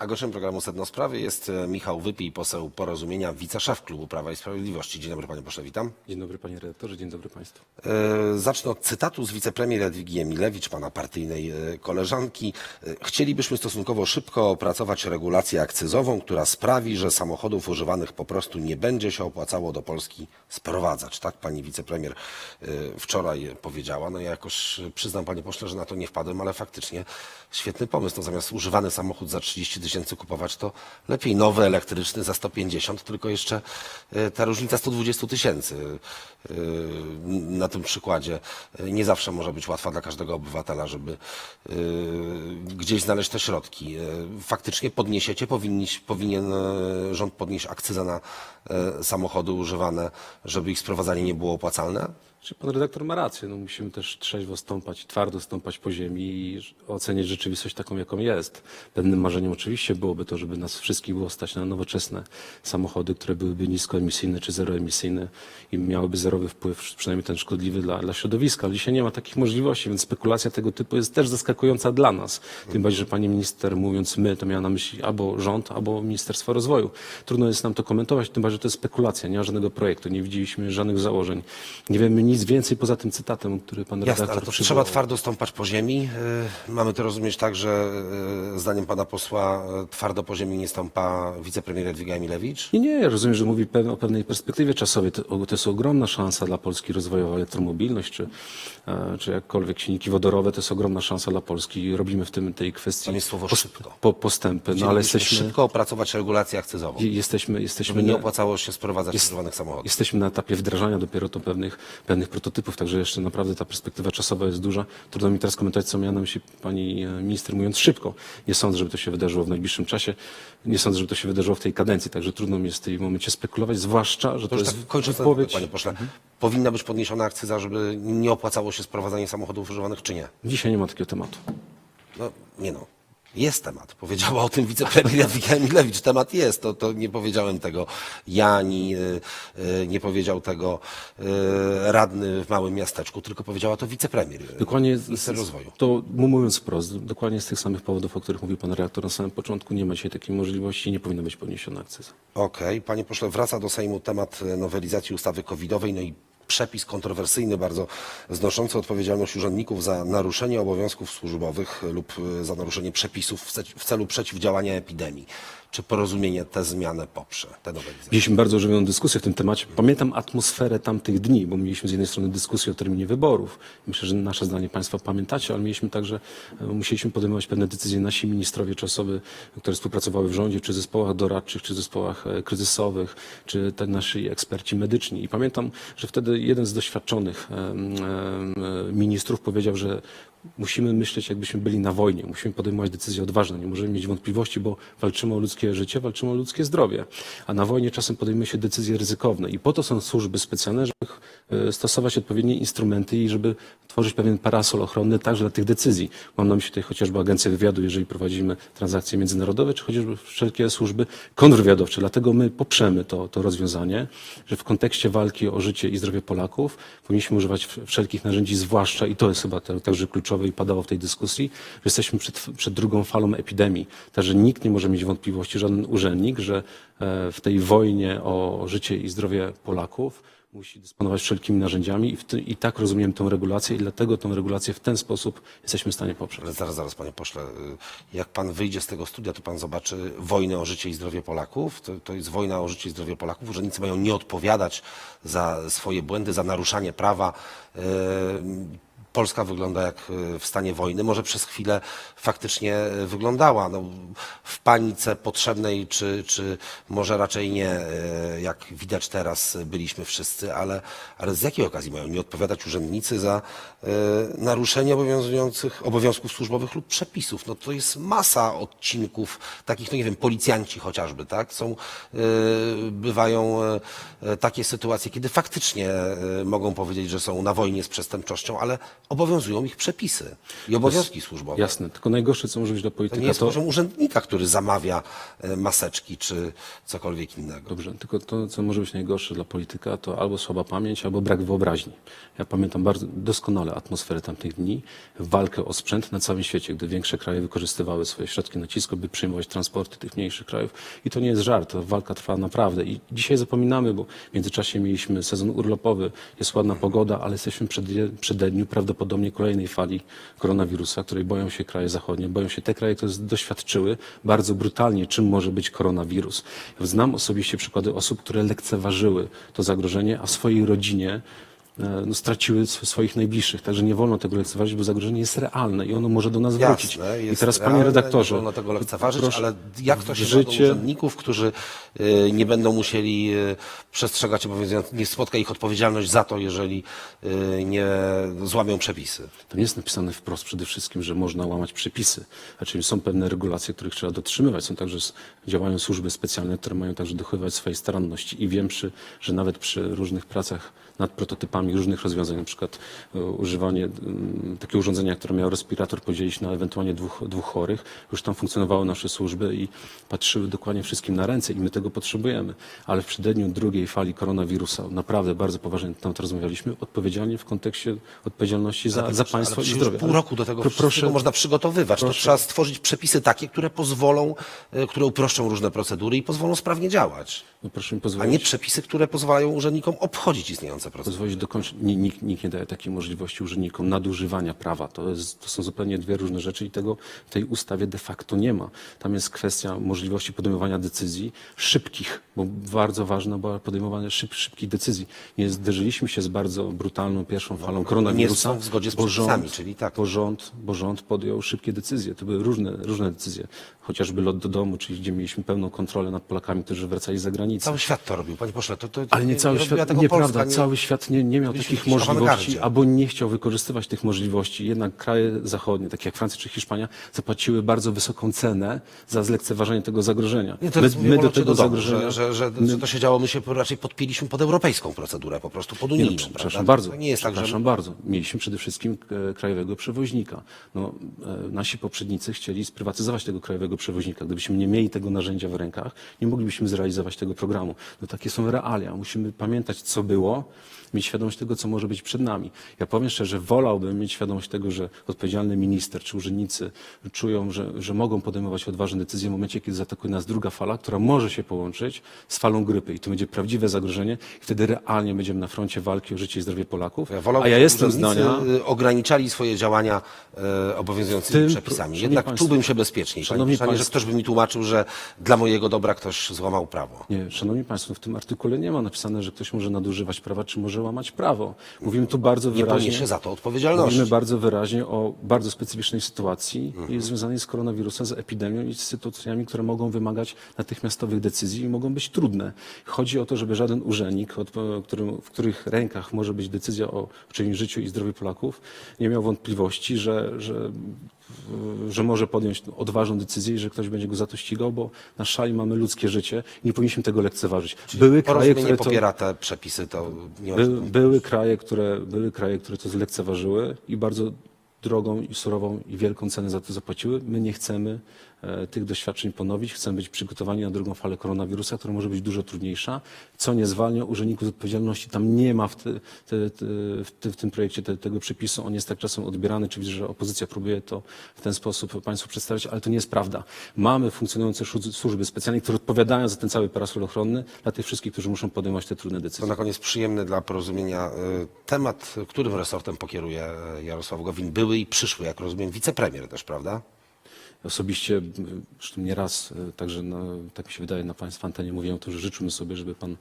A gościem programu Sedno Sprawy jest e, Michał Wypij, poseł Porozumienia, wiceszef Klubu Prawa i Sprawiedliwości. Dzień dobry panie pośle, witam. Dzień dobry panie redaktorze, dzień dobry państwu. E, Zacznę od cytatu z wicepremier Jadwigi Emilewicz, pana partyjnej e, koleżanki. E, Chcielibyśmy stosunkowo szybko opracować regulację akcyzową, która sprawi, że samochodów używanych po prostu nie będzie się opłacało do Polski sprowadzać. Tak pani wicepremier wczoraj powiedziała. No ja jakoś przyznam panie pośle, że na to nie wpadłem, ale faktycznie świetny pomysł. No zamiast używany samochód za 30 tysięcy kupować, to lepiej nowy elektryczny za 150, tylko jeszcze e, ta różnica 120 tysięcy e, na tym przykładzie e, nie zawsze może być łatwa dla każdego obywatela, żeby gdzieś znaleźć te środki. Faktycznie podniesiecie, powinni, powinien rząd podnieść akcyzę na samochody używane, żeby ich sprowadzanie nie było opłacalne? Czy pan redaktor ma rację, no musimy też trzeźwo stąpać, twardo stąpać po ziemi i oceniać rzeczywistość taką, jaką jest. Pewnym marzeniem oczywiście byłoby to, żeby nas wszystkich było stać na nowoczesne samochody, które byłyby niskoemisyjne czy zeroemisyjne i miałyby zerowy wpływ, przynajmniej ten szkodliwy dla, dla środowiska. Ale dzisiaj nie ma takich możliwości, więc spekulacja tego typu jest też zaskakująca dla nas. Tym bardziej, że pani minister mówiąc my, to miała na myśli albo rząd, albo Ministerstwo Rozwoju. Trudno jest nam to komentować, tym bardziej, że to jest spekulacja, nie ma żadnego projektu, nie widzieliśmy żadnych założeń. Nie wiemy nic więcej poza tym cytatem, który pan Jasne, redaktor ale to przywołał. trzeba twardo stąpać po ziemi. Y, Mamy to rozumieć tak, że y, zdaniem pana posła y, twardo po ziemi nie stąpa wicepremier Jadwiga Emilewicz? Nie, nie, ja rozumiem, że mówi pe- o pewnej perspektywie czasowej. To, to jest ogromna szansa dla Polski rozwojowa, elektromobilność, czy, e, czy jakkolwiek silniki wodorowe, to jest ogromna szansa dla Polski. Robimy w tym tej kwestii słowo szybko. Po, postępy, no ale jesteśmy, szybko opracować regulację akcyzową, jesteśmy, jesteśmy, żeby nie na, opłacało się sprowadzać używanych samochodów. jesteśmy na etapie wdrażania dopiero to pewnych, pewnych prototypów, także jeszcze naprawdę ta perspektywa czasowa jest duża. Trudno mi teraz komentować, co miała na myśli pani e, minister, mówiąc szybko. Nie sądzę, żeby to się wydarzyło w najbliższym czasie. Nie sądzę, żeby to się wydarzyło w tej kadencji, także trudno mi jest w tym momencie spekulować, zwłaszcza, że to, To jest tak kończąc, ten wypowiedź... panie pośle, powinna być podniesiona akcyza, żeby nie opłacało się sprowadzanie samochodów używanych, czy nie? Dzisiaj nie ma takiego tematu. No, nie no. Jest temat. Powiedziała o tym wicepremier Jadwiga Emilewicz. Temat jest. To, to nie powiedziałem tego ja, ani y, y, nie powiedział tego y, radny w małym miasteczku, tylko powiedziała to wicepremier. Dokładnie, z- Minister rozwoju. To mówiąc wprost, dokładnie z tych samych powodów, o których mówił pan redaktor na samym początku, nie ma dzisiaj takiej możliwości i nie powinna być podniesiona akcyza. Okej. Panie pośle, wraca do Sejmu temat nowelizacji ustawy covidowej, no i przepis kontrowersyjny, bardzo znoszący odpowiedzialność urzędników za naruszenie obowiązków służbowych lub e, za naruszenie przepisów w ce- w celu przeciwdziałania epidemii. Czy porozumienie tę zmianę poprze, tę? Mieliśmy bardzo żywiołą dyskusję w tym temacie. Pamiętam atmosferę tamtych dni, bo mieliśmy z jednej strony dyskusję o terminie wyborów. Myślę, że nasze zdanie Państwo pamiętacie, ale mieliśmy także, e, musieliśmy podejmować pewne decyzje. Nasi ministrowie czy osoby, które współpracowały w rządzie, czy zespołach doradczych, czy zespołach e, kryzysowych, czy te nasi eksperci medyczni. I pamiętam, że wtedy jeden z doświadczonych ministrów powiedział, że musimy myśleć, jakbyśmy byli na wojnie. Musimy podejmować decyzje odważne. Nie możemy mieć wątpliwości, bo walczymy o ludzkie życie, walczymy o ludzkie zdrowie. A na wojnie czasem podejmuje się decyzje ryzykowne. I po to są służby specjalne, żeby e, stosować odpowiednie instrumenty i żeby tworzyć pewien parasol ochronny także dla tych decyzji. Mam na myśli tutaj chociażby Agencję Wywiadu, jeżeli prowadzimy transakcje międzynarodowe, czy chociażby wszelkie służby kontrwywiadowcze. Dlatego my poprzemy to, to rozwiązanie, że w kontekście walki o życie i zdrowie Polaków powinniśmy używać wszelkich narzędzi, zwłaszcza, i to jest chyba także kluczowe i padało w tej dyskusji, że jesteśmy przed, przed drugą falą epidemii. Także nikt nie może mieć wątpliwości, żaden urzędnik, że e, w tej wojnie o życie i zdrowie Polaków musi dysponować wszelkimi narzędziami i, ty, i tak rozumiem tę regulację i dlatego tę regulację w ten sposób jesteśmy w stanie poprzeć. Ale zaraz, zaraz, panie pośle. y, Jak pan wyjdzie z tego studia, to pan zobaczy wojnę o życie i zdrowie Polaków. To, to jest wojna o życie i zdrowie Polaków. Urzędnicy mają nie odpowiadać za swoje błędy, za naruszanie prawa. Y, Polska wygląda jak y, w stanie wojny. Może przez chwilę faktycznie y, wyglądała. No, w panice potrzebnej, czy, czy może raczej nie, y, jak widać teraz byliśmy wszyscy, ale, ale z jakiej okazji mają nie odpowiadać urzędnicy za y, naruszenie obowiązujących obowiązków służbowych lub przepisów? No to jest masa odcinków, takich, no nie wiem, policjanci chociażby, tak? Są, y, bywają y, takie sytuacje, kiedy faktycznie y, mogą powiedzieć, że są na wojnie z przestępczością, ale obowiązują ich przepisy i obowiązki służbowe. Jasne, tylko najgorsze, co może być dla To polityka, nie jest to... poziom urzędnika, który zamawia e, maseczki czy cokolwiek innego. Dobrze, tylko to, co może być najgorsze dla polityka, to albo słaba pamięć, albo brak wyobraźni. Ja pamiętam bardzo doskonale atmosferę tamtych dni, walkę o sprzęt na całym świecie, gdy większe kraje wykorzystywały swoje środki nacisku, by przyjmować transporty tych mniejszych krajów. I to nie jest żart, to walka trwa naprawdę. I dzisiaj zapominamy, bo w międzyczasie mieliśmy sezon urlopowy, jest ładna pogoda, ale jesteśmy przy przededniu prawdopodobnie kolejnej fali koronawirusa, której boją się kraje zachodnie, boją się te kraje, które doświadczyły bardzo brutalnie, czym może być koronawirus. Znam osobiście przykłady osób, które lekceważyły to zagrożenie, a w swojej rodzinie no, straciły sw- swoich najbliższych. Także nie wolno tego lekceważyć, bo zagrożenie jest realne i ono może do nas wrócić. Jasne, I jest teraz, panie realne, redaktorze, Nie wolno tego lekceważyć, proszę, ale jak to się życie- do urzędników, którzy y, nie będą musieli y, przestrzegać obowiązujących, nie spotka ich odpowiedzialność za to, jeżeli y, nie złamią przepisy. To nie jest napisane wprost przede wszystkim, że można łamać przepisy. Znaczy są pewne regulacje, których trzeba dotrzymywać. Są także s- działają służby specjalne, które mają także dochowywać swojej staranności. I wiem, przy, że nawet przy różnych pracach nad prototypami różnych rozwiązań, na przykład e, używanie mm, takiego urządzenia, które miało respirator podzielić na ewentualnie dwóch, dwóch chorych, już tam funkcjonowały nasze służby i patrzyły dokładnie wszystkim na ręce i my tego potrzebujemy. Ale w przededniu drugiej fali koronawirusa, naprawdę bardzo poważnie temat rozmawialiśmy, odpowiedzialnie w kontekście odpowiedzialności za, za państwo i zdrowie. pół roku do tego Pro- wszystkiego można przygotowywać. To proszę. trzeba stworzyć przepisy takie, które pozwolą, y, które uproszczą różne procedury i pozwolą sprawnie działać. No proszę mi A pozwolić. nie przepisy, które pozwalają urzędnikom obchodzić istniejące procedury. pozwolić dokończyć. Ni- Nikt, nikt nie daje takiej możliwości urzędnikom nadużywania prawa. To, jest, to są zupełnie dwie różne rzeczy i tego w tej ustawie de facto nie ma. Tam jest kwestia możliwości podejmowania decyzji szybkich, bo bardzo ważna była podejmowanie szyb, szybkich decyzji. Nie zderzyliśmy się z bardzo brutalną pierwszą falą koronawirusa. Nie w zgodzie z bo rząd, czyli tak. Bo rząd, bo rząd podjął szybkie decyzje. To były różne, różne decyzje. Chociażby lot do domu, czyli gdzie mieliśmy pełną kontrolę nad Polakami, którzy wracali z zagranicy. Cały świat to robił, panie pośle. To, to, Ale nie cały robiła świat, nieprawda, Polska, nie- cały świat nie, nie miał Byliśmy takich możliwości, albo nie chciał wykorzystywać tych możliwości. Jednak kraje zachodnie, takie jak Francja czy Hiszpania, zapłaciły bardzo wysoką cenę za zlekceważenie tego zagrożenia. Nie, to my, my do tego zagrożenia... Że, że, że, że to się działo, my się raczej podpiliśmy pod europejską procedurę, po prostu pod Nie, unijną. no, prawda? przepraszam bardzo. Nie jest tak, że przepraszam bardzo. Mieliśmy przede wszystkim e, krajowego przewoźnika. No, e, nasi poprzednicy chcieli sprywatyzować tego krajowego przewoźnika. Gdybyśmy nie mieli tego narzędzia w rękach, nie moglibyśmy zrealizować tego programu. No, takie są realia. Musimy pamiętać, co było, mieć świadomość tego, co może być przed nami. Ja powiem szczerze, wolałbym mieć świadomość tego, że odpowiedzialny minister czy urzędnicy czują, że, że mogą podejmować odważne decyzje w momencie, kiedy zaatakuje nas druga fala, która może się połączyć z falą grypy. I to będzie prawdziwe zagrożenie i wtedy realnie będziemy na froncie walki o życie i zdrowie Polaków. Ja wolałbym, A ja jestem zdania... y, ograniczali swoje działania e, obowiązującymi Tym- przepisami. Jednak państwo, czułbym się bezpieczniej. szanowni Panie Szanie, że państwo- ktoś by mi tłumaczył, że dla mojego dobra ktoś złamał prawo. Nie, szanowni państwo, w tym artykule nie ma napisane, że ktoś może nadużywać prawa, czy może łamać prawo. Mówimy tu bardzo Nie wyraźnie... poniesie za to odpowiedzialności. Mówimy bardzo wyraźnie o bardzo specyficznej sytuacji Mhm. związanej z koronawirusem, z epidemią i z sytuacjami, które mogą wymagać natychmiastowych decyzji i mogą być trudne. Chodzi o to, żeby żaden urzędnik, w których rękach może być decyzja o czyimś życiu i zdrowiu Polaków, nie miał wątpliwości, że, że, że może podjąć odważną decyzję i że ktoś będzie go za to ścigał, bo na szali mamy ludzkie życie i nie powinniśmy tego lekceważyć. Były kraje, które to... popiera te przepisy, to nie By, były, kraje, które, były kraje, które to zlekceważyły i bardzo drogą i surową i wielką cenę za to zapłaciły. My nie chcemy e, tych doświadczeń ponowić. Chcemy być przygotowani na drugą falę koronawirusa, która może być dużo trudniejsza, co nie zwalnia urzędników z odpowiedzialności. Tam nie ma w, te, te, te, w, te, w tym projekcie te, tego przepisu. On jest tak czasem odbierany, czy widzę, że opozycja próbuje to w ten sposób Państwu przedstawiać, ale to nie jest prawda. Mamy funkcjonujące służ- służby specjalne, które odpowiadają za ten cały parasol ochronny dla tych wszystkich, którzy muszą podejmować te trudne To decyzje. na koniec przyjemny dla porozumienia y, temat, którym resortem pokieruje y, Jarosław Gowin, były i przyszły, jak rozumiem, wicepremier też, prawda? Osobiście, zresztą nieraz, e, także na, tak mi się wydaje, na Państwa antenie mówiłem o tym, że życzymy sobie, żeby Pan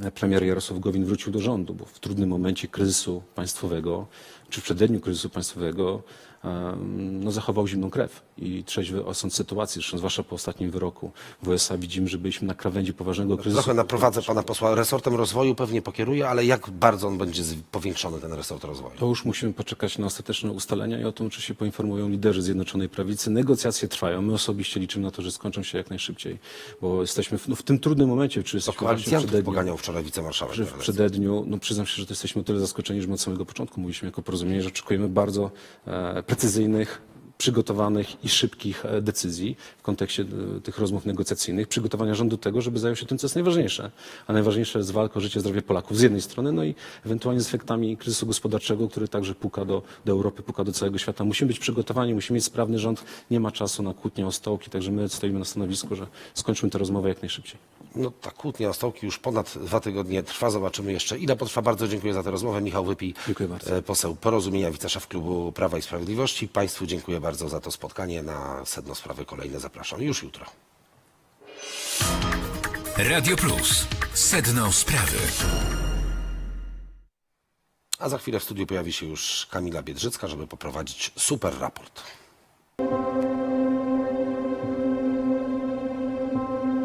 e, premier Jarosław Gowin wrócił do rządu, bo w trudnym momencie kryzysu państwowego, czy w przededniu kryzysu państwowego, em, no, zachował zimną krew i trzeźwy osąd sytuacji, zresztą zwłaszcza po ostatnim wyroku w USA widzimy, że byliśmy na krawędzi poważnego kryzysu. Trochę naprowadzę pana posła. Resortem rozwoju pewnie pokieruje, ale jak bardzo on będzie powiększony, ten resort rozwoju? To już musimy poczekać na ostateczne ustalenia i o tym oczywiście poinformują liderzy Zjednoczonej Prawicy. Negocjacje trwają. My osobiście liczymy na to, że skończą się jak najszybciej, bo jesteśmy w, no, w tym trudnym momencie, czy To jesteśmy właśnie w poganiał wczoraj wicemarszałek. w przededniu, no przyznam się, że to jesteśmy o tyle zaskoczeni, że my od samego początku mówiliśmy jako porozumienie, że oczekujemy bardzo e, precyzyjnych, przygotowanych i szybkich e, decyzji w kontekście e, tych rozmów negocjacyjnych, przygotowania rządu tego, żeby zajął się tym, co jest najważniejsze. A najważniejsze jest walka o życie, zdrowie Polaków z jednej strony, no i ewentualnie z efektami kryzysu gospodarczego, który także puka do, do Europy, puka do całego świata. Musimy być przygotowani, musimy mieć sprawny rząd, nie ma czasu na kłótnie o stołki, także my stoimy na stanowisku, że skończmy tę rozmowę jak najszybciej. No ta kłótnia o stołki już ponad dwa tygodnie trwa. Zobaczymy jeszcze ile potrwa. Bardzo dziękuję za tę rozmowę. Michał Wypij, Dziękuję bardzo. e, poseł Porozumienia, wiceszef klubu Prawa i Sprawiedliwości. Państwu dziękuję bardzo za to spotkanie. Na sedno sprawy kolejne zapraszam już jutro. Radio Plus. Sedno sprawy. A za chwilę w studiu pojawi się już Kamila Biedrzycka, żeby poprowadzić super raport.